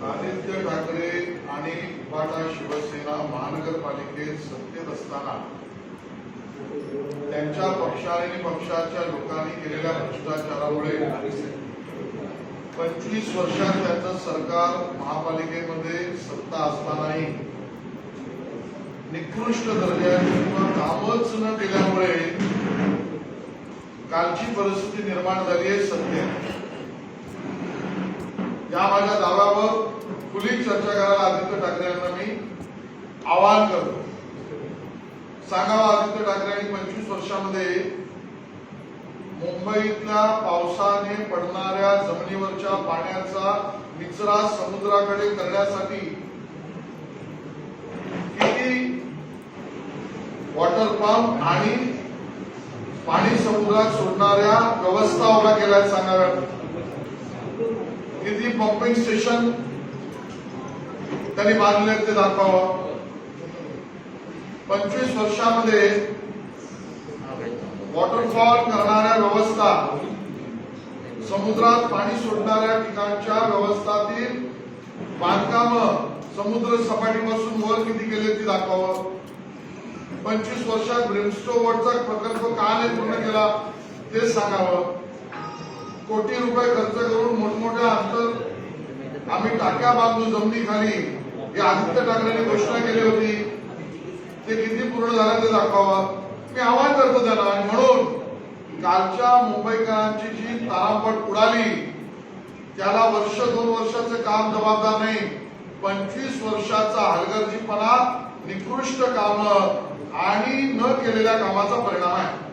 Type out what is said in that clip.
आदित्य ठाकरे आणि उभाटा शिवसेना महानगरपालिकेत सत्तेत असताना त्यांच्या पक्षाने आणि पक्षाच्या लोकांनी केलेल्या भ्रष्टाचारामुळे पंचवीस वर्षात त्यांचं सरकार महापालिकेमध्ये सत्ता असतानाही निकृष्ट दर्जाची किंवा कामच न केल्यामुळे कालची परिस्थिती निर्माण झाली आहे सत्य या माझ्या दाव्यावर खुली चर्चा करायला आदित्य ठाकरे यांना मी आवाहन करतो. सांगावं आदित्य ठाकरे यांनी पंचवीस वर्षामध्ये मुंबईतल्या पावसाने पडणाऱ्या जमिनीवरच्या पाण्याचा निचरा समुद्राकडे करण्यासाठी किती वॉटर पंप आणि पाणी समुद्रात सोडणाऱ्या व्यवस्था उभ्या केल्या सांगाव्या सांगाव्यात किती पंपिंग स्टेशन त्यांनी बांधले ते दाखवावं पंचवीस वर्षामध्ये वॉटरफॉल करणाऱ्या व्यवस्था समुद्रात पाणी सोडणाऱ्या ठिकाणच्या व्यवस्थातील बांधकाम समुद्र सपाटीपासून वर किती केले ते दाखवावं पंचवीस वर्षात ब्रिमस्टोवरचा प्रकल्प का नाही पूर्ण केला ते सांगावं. कोटी रुपये खर्च करून मोठमोठ्या आम्ही टाक्या बांधू जमिनीखाली हे आदित्य ठाकरेंनी घोषणा केली होती. ते किती पूर्ण झालं ते दाखवावं. मी आवाज करतो त्यांना आणि म्हणून कालच्या मुंबईकरांची जी तारांपट उडाली त्याला वर्ष दोन वर्षाचं काम जबाबदार नाही. पंचवीस वर्षाचा हलगर्जीपणा निकृष्ट काम आणि न केलेल्या कामाचा परिणाम आहे.